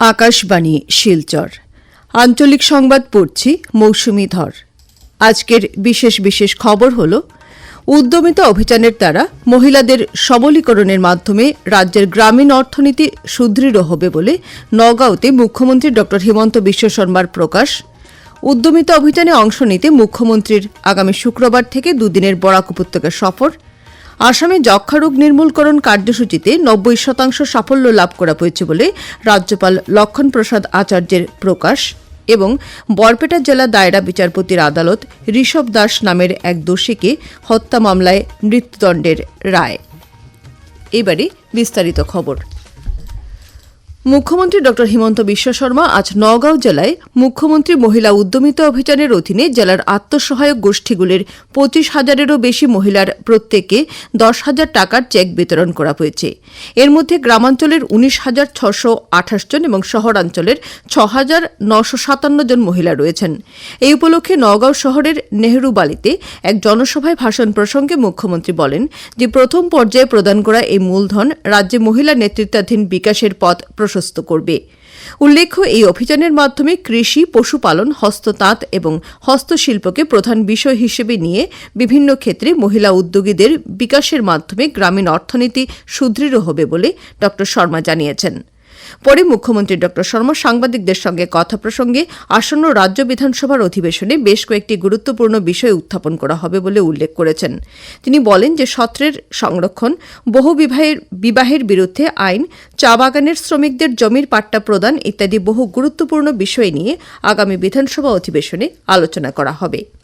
আকাশবাণী, শিলচর। আঞ্চলিক সংবাদ পড়ছি মৌসুমি ধর। আজকের বিশেষ বিশেষ খবর হল, উদ্যমিতা অভিযানের দ্বারা মহিলাদের সবলীকরণের মাধ্যমে রাজ্যের গ্রামীণ অর্থনীতি সুদৃঢ় হবে বলে নগাঁওতে মুখ্যমন্ত্রী ড. হিমন্ত বিশ্ব শর্মার প্রকাশ। উদ্যমিতা অভিযানে অংশ নিতে মুখ্যমন্ত্রীর আগামী শুক্রবার থেকে দুদিনের বরাক উপত্যকা সফর। আসামে যক্ষা রোগ নির্মূলকরণ কার্যসূচিতে নব্বই শতাংশ সাফল্য লাভ করা হয়েছে বলে রাজ্যপাল লক্ষণ প্রসাদ আচার্যের প্রকাশ এবং বরপেটা জেলা দায়রা বিচারপতির আদালত ঋষভ দাস নামের এক দোষীকে হত্যা মামলায় মৃত্যুদণ্ডের রায়। এবারে বিস্তারিত খবর। মুখ্যমন্ত্রী ড হিমন্ত বিশ্ব শর্মা আজ নগাঁও জেলায় মুখ্যমন্ত্রী মহিলা উদ্যমিতা অভিযানের অধীনে জেলার আত্মসহায়ক গোষ্ঠীগুলির পঁচিশ হাজারেরও বেশি মহিলার প্রত্যেককে দশ হাজার টাকার চেক বিতরণ করা হয়েছে। এর মধ্যে গ্রামাঞ্চলের উনিশ হাজার ছশো আঠাশ জন এবং শহরাঞ্চলের ছ হাজার নশো সাতান্ন জন মহিলা রয়েছেন। এই উপলক্ষে নগাঁও শহরের নেহরু বালিতে এক জনসভায় ভাষণ প্রসঙ্গে মুখ্যমন্ত্রী বলেন যে, প্রথম পর্যায়ে প্রদান করা এই মূলধন রাজ্যে মহিলা নেতৃত্বাধীন বিকাশের পথ প্রশস্ত করবে। উল্লেখ্য, এই অভিযানের মাধ্যমে কৃষি, পশুপালন, হস্ততাঁত এবং হস্তশিল্পকে প্রধান বিষয় হিসেবে নিয়ে বিভিন্ন ক্ষেত্রে মহিলা উদ্যোগীদের বিকাশের মাধ্যমে গ্রামীণ অর্থনীতি সুদৃঢ় হবে বলে ড শর্মা জানিয়েছেন। পরে মুখ্যমন্ত্রী ড. শর্মা সাংবাদিকদের সঙ্গে কথা প্রসঙ্গে আসন্ন রাজ্য বিধানসভার অধিবেশনে বেশ কয়েকটি গুরুত্বপূর্ণ বিষয় উত্থাপন করা হবে বলে উল্লেখ করেছেন। তিনি বলেন যে সত্রের সংরক্ষণ, বহু বিবাহের বিবাহের বিরুদ্ধে আইন, চা বাগানের শ্রমিকদের জমির পাট্টা প্রদান ইত্যাদি বহু গুরুত্বপূর্ণ বিষয় নিয়ে আগামী বিধানসভা অধিবেশনে আলোচনা করা হবে।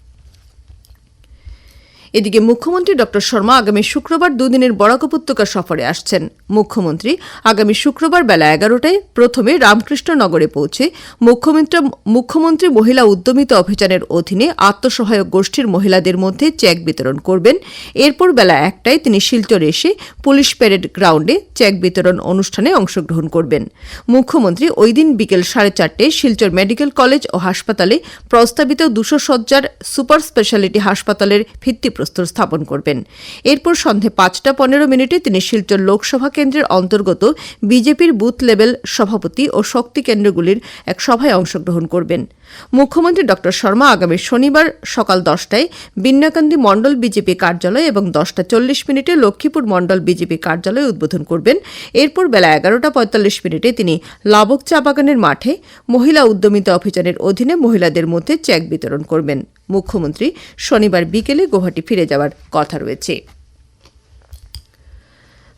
এদিকে মুখ্যমন্ত্রী ড শর্মা আগামী শুক্রবার দুদিনের বরাক উপত্যকা সফরে আসছেন। মুখ্যমন্ত্রী আগামী শুক্রবার বেলা এগারোটায় প্রথমে রামকৃষ্ণনগরে পৌঁছে মুখ্যমন্ত্রী মুখ্যমন্ত্রী মহিলা উদ্যমিতা অভিযানের অধীনে আত্মসহায়ক গোষ্ঠীর মহিলাদের মধ্যে চেক বিতরণ করবেন। এরপর বেলা একটায় তিনি শিলচরে এসে পুলিশ প্যারেড গ্রাউন্ডে চেক বিতরণ অনুষ্ঠানে অংশগ্রহণ করবেন। মুখ্যমন্ত্রী ওই দিন বিকেল সাড়ে চারটায় শিলচর মেডিকেল কলেজ ও হাসপাতালে প্রস্তাবিত দুশো সজ্জার সুপার স্পেশালিটি হাসপাতালের ভিত্তিপ্রস্তর স্থাপন করবেন। এরপর সন্ধে পাঁচটা পনেরো মিনিটে তিনি শিলচর লোকসভা কেন্দ্রের অন্তর্গত বিজেপির বুথ লেভেল সভাপতি ও শক্তি কেন্দ্রগুলির এক সভায় অংশগ্রহণ করবেন। মুখ্যমন্ত্রী ড শর্মা আগামী শনিবার সকাল দশটায় বিন্যাকান্দি মণ্ডল বিজেপি কার্যালয় এবং দশটা চল্লিশ মিনিটে লক্ষ্মীপুর মণ্ডল বিজেপি কার্যালয় উদ্বোধন করবেন। এরপর বেলা এগারোটা পঁয়তাল্লিশ মিনিটে তিনি লাবক চা বাগানের মাঠে মহিলা উদ্যমিতা অভিযানের অধীনে মহিলাদের মধ্যে চেক বিতরণ করবেন। মুখ্যমন্ত্রী শনিবার বিকেলে গুয়াহাটি ফিরে যাওয়ার কথা রয়েছে।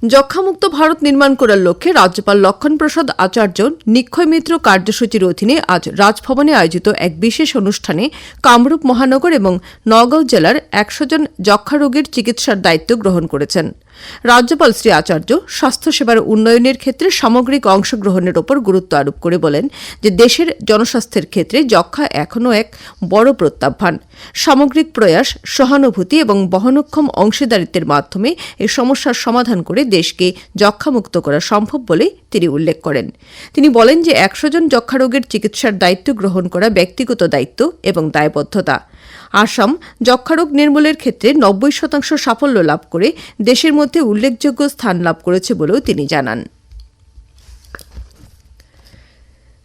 যক্ষামুক্ত ভারত নির্মাণ করার লক্ষ্যে রাজ্যপাল লক্ষণ প্রসাদ আচার্য নিক্ষয় মিত্র কার্যসূচির অধীনে আজ রাজভবনে আয়োজিত এক বিশেষ অনুষ্ঠানে কামরূপ মহানগর এবং নগাঁও জেলার একশো জন যক্ষা রোগীর চিকিৎসার দায়িত্ব গ্রহণ করেছেন। রাজ্যপাল শ্রী আচার্য স্বাস্থ্যসেবার উন্নয়নের ক্ষেত্রে সামগ্রিক অংশগ্রহণের ওপর গুরুত্ব আরোপ করে বলেন যে দেশের জনস্বাস্থ্যের ক্ষেত্রে যক্ষা এখনও এক বড় প্রত্যাহ্বান। সামগ্রিক প্রয়াস, সহানুভূতি এবং বহনক্ষম অংশীদারিত্বের মাধ্যমে এই সমস্যার সমাধান করে দেশকে যক্ষামুক্ত করা সম্ভব বলে তিনি উল্লেখ করেন। তিনি বলেন যে একশো জন যক্ষা রোগের চিকিৎসার দায়িত্ব গ্রহণ করা ব্যক্তিগত দায়িত্ব এবং দায়বদ্ধতা। আসাম যক্ষারোগ নির্মূলের ক্ষেত্রে নব্বই শতাংশ সাফল্য লাভ করে দেশের মধ্যে উল্লেখযোগ্য স্থান লাভ করেছে বলেও তিনি জানান।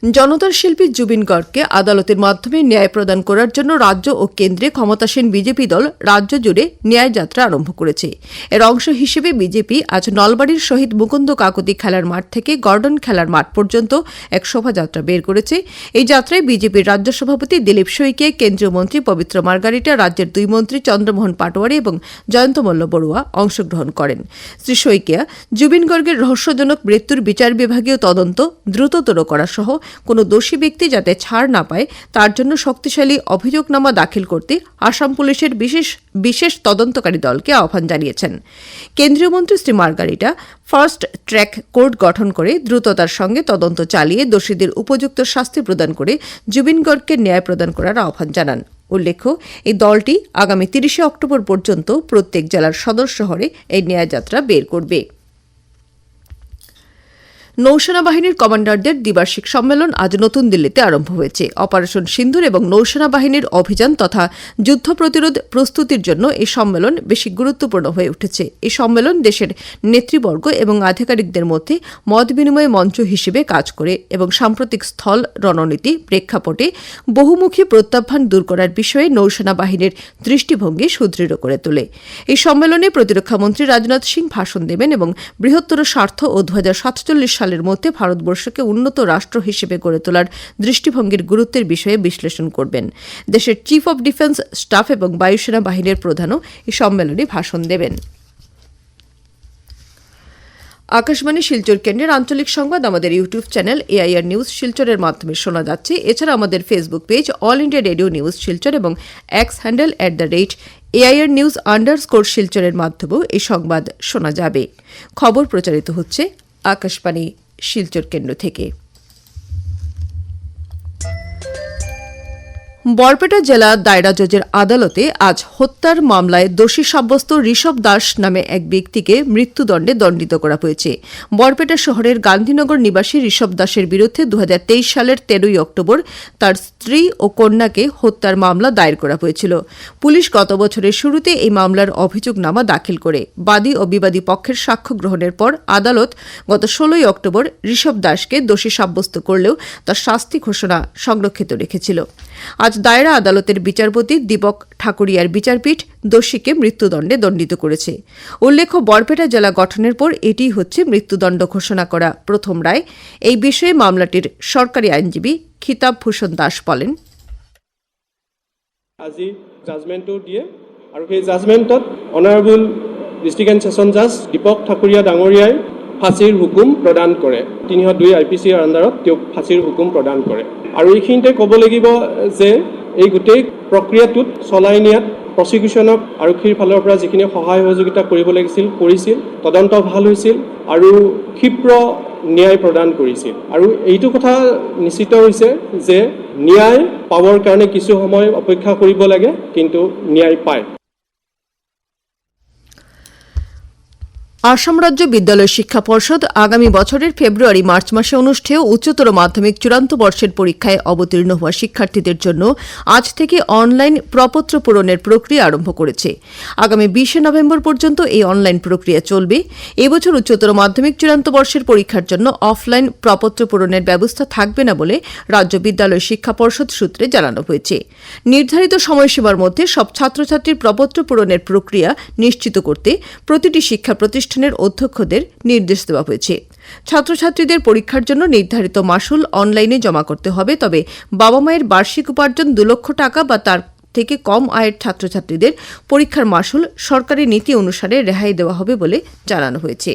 জনতার শিল্পী জুবিন গর্গকে আদালতের মাধ্যমে ন্যায় প্রদান করার জন্য রাজ্য ও কেন্দ্রে ক্ষমতাসীন বিজেপি দল রাজ্য জুড়ে ন্যায় যাত্রা আরম্ভ করেছে। এর অংশ হিসেবে বিজেপি আজ নলবাড়ির শহীদ মুকুন্দ কাকতি খেলার মাঠ থেকে গর্ডন খেলার মাঠ পর্যন্ত এক শোভাযাত্রা বের করেছে। এই যাত্রায় বিজেপির রাজ্য সভাপতি দিলীপ শইকে কেন্দ্রীয় মন্ত্রী পবিত্র মার্গারিটা, রাজ্যের দুই মন্ত্রী চন্দ্রমোহন পাটোয়ারি এবং জয়ন্ত মল্ল বড়ুয়া অংশগ্রহণ করেন। শ্রী শইকিয়া জুবিন গর্গের রহস্যজনক মৃত্যুর বিচার বিভাগীয় তদন্ত দ্রুততর করা সহ কোনো দোষী ব্যক্তি যাতে ছাড় না পায়, তার জন্য শক্তিশালী অভিযোগনামা দাখিল করতে আসাম পুলিশের বিশেষ বিশেষ তদন্তকারী দলকে আহ্বান জানিয়েছেন। কেন্দ্রীয় মন্ত্রী Shri Margherita fast track court গঠন করে দ্রুততার সঙ্গে তদন্ত চালিয়ে দোষীদের উপযুক্ত শাস্তি প্রদান করে জুবিন গর্গকে ন্যায় প্রদান করার আহ্বান জানান। উল্লেখ্য, এই দলটি আগামী তিরিশে অক্টোবর পর্যন্ত প্রত্যেক জেলার সদর শহরে এই ন্যায়যাত্রা বের করবে। নৌসেনা বাহিনীর কমান্ডারদের দ্বিবার্ষিক সম্মেলন আজ নতুন দিল্লিতে আরম্ভ হয়েছে। অপারেশন সিন্ধুর এবং নৌসেনা বাহিনীর অভিযান তথা যুদ্ধ প্রতিরোধ প্রস্তুতির জন্য এই সম্মেলন বেশি গুরুত্বপূর্ণ হয়ে উঠেছে। এই সম্মেলন দেশের নেতৃবর্গ এবং আধিকারিকদের মধ্যে মত বিনিময় মঞ্চ হিসেবে কাজ করে এবং সাম্প্রতিক স্থল রণনীতি প্রেক্ষাপটে বহুমুখী প্রত্যাহ্বান দূর করার বিষয়ে নৌসেনা বাহিনীর দৃষ্টিভঙ্গি সুদৃঢ় করে তোলে। এই সম্মেলনে প্রতিরক্ষামন্ত্রী রাজনাথ সিং ভাষণ দেবেন এবং বৃহত্তর স্বার্থ ও দু সাতচল্লিশ সালের মধ্যে ভারতবর্ষকে উন্নত রাষ্ট্র হিসেবে গড়ে তোলার দৃষ্টিভঙ্গির গুরুত্বের বিষয়ে বিশ্লেষণ করবেন। দেশের চিফ অব ডিফেন্স স্টাফ এবং বায়ুসেনা বাহিনীর প্রধানও এই সম্মেলনে ভাষণ দেবেন। আকাশবাণী শিলচর কেন্দ্রের আঞ্চলিক সংবাদ, আমাদের ইউটিউব চ্যানেল এআইআর নিউজ শিলচরের মাধ্যমে শোনা যাচ্ছে। এছাড়া আমাদের Facebook page all India radio news Silchar এবং X handle at the rate AIR news underscore শিলচরের মাধ্যমেও এই সংবাদ শোনা যাবে। খবর প্রচারিত হচ্ছে আকাশবাণী শিলচর কেন্দ্র থেকে। বরপেটা জেলা দায়রা জজের আদালতে আজ হত্যার মামলায় দোষী সাব্যস্ত ঋষভ দাস নামে এক ব্যক্তিকে মৃত্যুদণ্ডে দণ্ডিত করা হয়েছে। বরপেটা শহরের গান্ধীনগর নিবাসী ঋষভ দাসের বিরুদ্ধে দু হাজার তেইশ সালের তেরোই অক্টোবর তার স্ত্রী ও কন্যাকে হত্যার মামলা দায়ের করা হয়েছিল। পুলিশ গত বছরের শুরুতে এই মামলার অভিযোগনামা দাখিল করে। বাদী ও বিবাদী পক্ষের সাক্ষ্য গ্রহণের পর আদালত গত ষোলোই অক্টোবর ঋষভ দাসকে দোষী সাব্যস্ত করলেও তার শাস্তি ঘোষণা সংরক্ষিত রেখেছিল। আজ দায়রা আদালতের বিচারপতি দীপক ঠাকুরিয়ার বিচারপীঠ দোষীকে মৃত্যুদণ্ডে দণ্ডিত করেছে। উল্লেখ্য, বরপেটা জেলা গঠনের পর এটিই হচ্ছে মৃত্যুদণ্ড ঘোষণা করা। প্রথম রায়, এই বিষয়ে মামলাটির সরকারি আইনজীবী খিতাব ভূষণ দাস বলেন। আজি জাজমেণ্টটো দিয়ে সেই জাজমেণ্টত অনাৰেবল ডিষ্ট্ৰিক্ট এণ্ড ছেছন জাজ দীপক ঠাকুৰীয়া ডাঙৰীয়াই ফাঁচীৰ হুকুম প্ৰদান কৰে। তিনিশ দুই আই পি চিৰ আণ্ডাৰত তেওঁক ফাঁচীৰ হুকুম প্ৰদান কৰে। আৰু এইখিনিতে ক'ব লাগিব যে এই গোটেই প্ৰক্ৰিয়াটোত চলাই নিয়াত প্ৰচিকিউশ্যনক আৰক্ষীৰ ফালৰ পৰা যিখিনি সহায় সহযোগিতা কৰিব লাগিছিল কৰিছিল তদন্ত ভাল হৈছিল আৰু ক্ষীপ্ৰ ন্যায় প্ৰদান কৰিছিল। আৰু এইটো কথা নিশ্চিত হৈছে যে ন্যায় পাবৰ কাৰণে কিছু সময় অপেক্ষা কৰিব লাগে কিন্তু ন্যায় পায়। আসাম রাজ্য বিদ্যালয় শিক্ষা পর্ষদ আগামী বছরের ফেব্রুয়ারি মার্চ মাসে অনুষ্ঠেয় উচ্চতর মাধ্যমিক চূড়ান্ত বর্ষের পরীক্ষায় অবতীর্ণ হওয়া শিক্ষার্থীদের জন্য আজ থেকে অনলাইন প্রপত্র পূরণের প্রক্রিয়া আরম্ভ করেছে। আগামী বিশে নভেম্বর পর্যন্ত এই অনলাইন প্রক্রিয়া চলবে। এবছর উচ্চতর মাধ্যমিক চূড়ান্ত বর্ষের পরীক্ষার জন্য অফলাইন প্রপত্র পূরণের ব্যবস্থা থাকবে না বলে রাজ্য বিদ্যালয় শিক্ষা পর্ষদ সূত্রে জানানো হয়েছে। নির্ধারিত সময়সীমার মধ্যে সব ছাত্রছাত্রীর প্রপত্র পূরণের প্রক্রিয়া নিশ্চিত করতে প্রতিটি শিক্ষা প্রতিষ্ঠানের অধ্যক্ষদের নির্দেশ দেওয়া হয়েছে। ছাত্রছাত্রীদের পরীক্ষার জন্য নির্ধারিত মাসুল অনলাইনে জমা করতে হবে, তবে বাবা মায়ের বার্ষিক উপার্জন দু লক্ষ টাকা বা তার থেকে কম আয়ের ছাত্রছাত্রীদের পরীক্ষার মাসুল সরকারি নীতি অনুসারে রেহাই দেওয়া হবে বলে জানানো হয়েছে।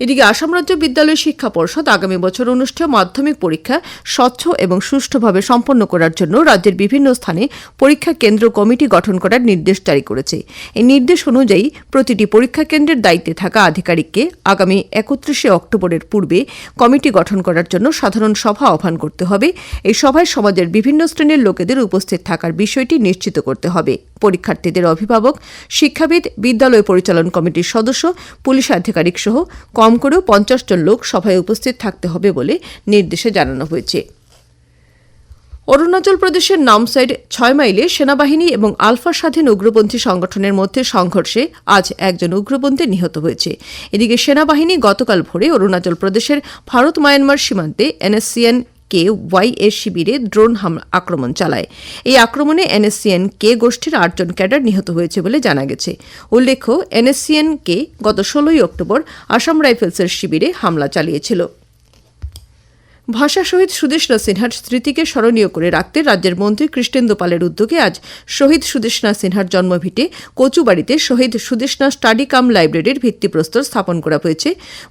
এদিকে আসাম রাজ্য বিদ্যালয় শিক্ষা পর্ষদ আগামী বছর অনুষ্ঠেয় মাধ্যমিক পরীক্ষা স্বচ্ছ এবং সুষ্ঠুভাবে সম্পন্ন করার জন্য রাজ্যের বিভিন্ন স্থানে পরীক্ষা কেন্দ্র কমিটি গঠন করার নির্দেশ জারি করেছে। এই নির্দেশ অনুযায়ী প্রতিটি পরীক্ষা কেন্দ্রের দায়িত্বে থাকা আধিকারিককে আগামী একত্রিশে অক্টোবরের পূর্বে কমিটি গঠন করার জন্য সাধারণ সভা আহ্বান করতে হবে। এই সভায় সমাজের বিভিন্ন শ্রেণির লোকেদের উপস্থিত থাকার বিষয়টি নিশ্চিত করতে হবে। পরীক্ষার্থীদের অভিভাবক, শিক্ষাবিদ, বিদ্যালয় পরিচালন কমিটির সদস্য, পুলিশ আধিকারিক সহ কম করেও পঞ্চাশ জন লোক সভায় উপস্থিত থাকতে হবে বলে নির্দেশে জানানো হয়েছে। অরুণাচল প্রদেশের নামসাইড ছয় মাইলে সেনাবাহিনী এবং আলফা স্বাধীন উগ্রপন্থী সংগঠনের মধ্যে সংঘর্ষে আজ একজন উগ্রপন্থী নিহত হয়েছে। এদিকে সেনাবাহিনী গতকাল ভোরে অরুণাচল প্রদেশের ভারত মায়ানমার সীমান্তে এনএসসিএন কে ওয়াই এর শিবিরে ড্রোন আক্রমণ চালায়। এই আক্রমণে এনএসসিএন কে গোষ্ঠীর আটজন ক্যাডার নিহত হয়েছে বলে জানা গেছে। উল্লেখ্য এনএসসিএন কে গত ষোলোই অক্টোবর আসাম রাইফেলসের শিবিরে হামলা চালিয়েছিল। ভাষা শহীদ সুদেশনা সিনহার স্মৃতিকে স্মরণীয় করে রাখতে রাজ্যের মন্ত্রী কৃষ্ণেন্দু পালের উদ্যোগে আজ শহীদ সুদেশনা সিনহার জন্মভিটে কচুবাড়িতে শহীদ সুদেশনা স্টাডি কাম লাইব্রেরির ভিত্তিপ্রস্তর স্থাপন করা হয়েছে।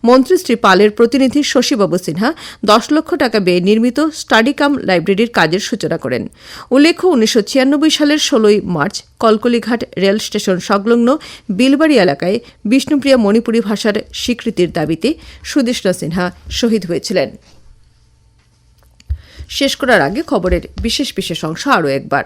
মন্ত্রী শ্রী পালের প্রতিনিধি শশীবাবু সিনহা দশ লক্ষ টাকা ব্যয়ে নির্মিত স্টাডি কাম লাইব্রেরির কাজের সূচনা করেন। উল্লেখ্য, উনিশশো ছিয়ানব্বই সালের ষোলোই মার্চ কলকলিঘাট রেল স্টেশন সংলগ্ন বিলবাড়ি এলাকায় বিষ্ণুপ্রিয়া মণিপুরী ভাষার স্বীকৃতির দাবিতে সুদেশনা সিনহা শহীদ হয়েছিলেন। শেষ করার আগে খবরের বিশেষ বিশেষ অংশ আরও একবার।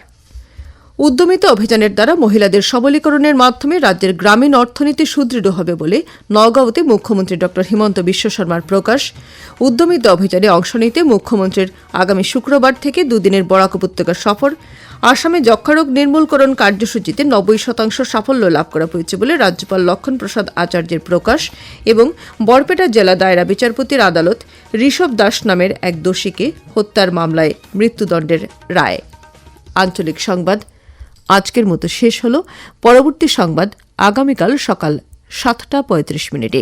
উদ্যমিতা অভিযানের দ্বারা মহিলাদের সবলীকরণের মাধ্যমে রাজ্যের গ্রামীণ অর্থনীতি সুদৃঢ় হবে বলে নওগাঁওতে মুখ্যমন্ত্রী ড হিমন্ত বিশ্ব শর্মার প্রকাশ। উদ্যমিতা অভিযানে অংশ নিতে মুখ্যমন্ত্রীর আগামী শুক্রবার থেকে দুদিনের বরাক উপত্যকা সফর আসামে যক্ষারোগ নির্মূলকরণ কার্যসূচিতে নব্বই শতাংশ সাফল্য লাভ করা হয়েছে বলে রাজ্যপাল লক্ষণ প্রসাদ আচার্যের প্রকাশ এবং বরপেটা জেলা দায়রা বিচারপতির আদালত ঋষভ দাস নামের এক দোষীকে হত্যার মামলায় মৃত্যুদণ্ডের রায়। আঞ্চলিক সংবাদ, আজকের মতো শেষ হল। পরবর্তী সংবাদ আগামীকাল সকাল সাতটা পঁয়ত্রিশ মিনিটে।